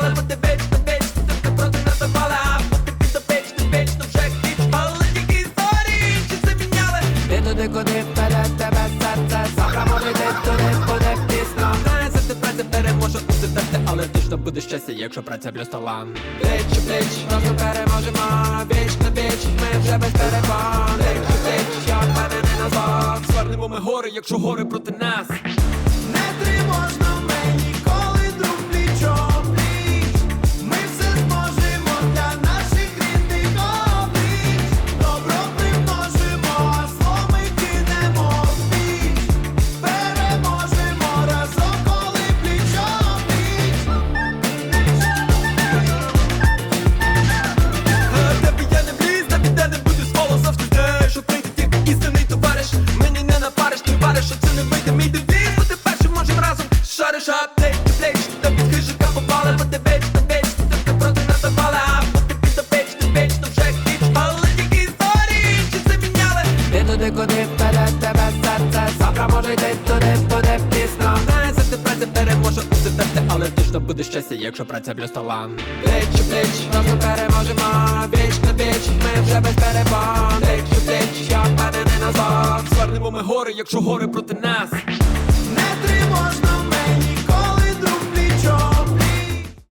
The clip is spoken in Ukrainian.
хижика бо ти веч, ти веч Ти ти проти нас запала, а ти під опеч, ти веч, то вже Але тільки історії, чи це міняли? Ти туди, куди вперед тебе серце? Може йти туди, буде пісно Знає, за те праця переможе усе терти Але точно буде щастя, якщо праця плюс талант у плеч, разом переможемо. Віч на віч, ми вже без перепон. Плеч у плеч, я впевнений на зло Звернемо ми гори, якщо гори проти нас туди, куди вперед тебе серце. Завтра може йти туди, буде пісно Не за те праця переможе у терти Але точно буде щастя, якщо праця плюс талант Плеч у плеч, разом переможемо. Віч на віч, ми вже без перепон. Плеч у плеч, я впевнений на зло Звернемо ми гори, якщо гори проти нас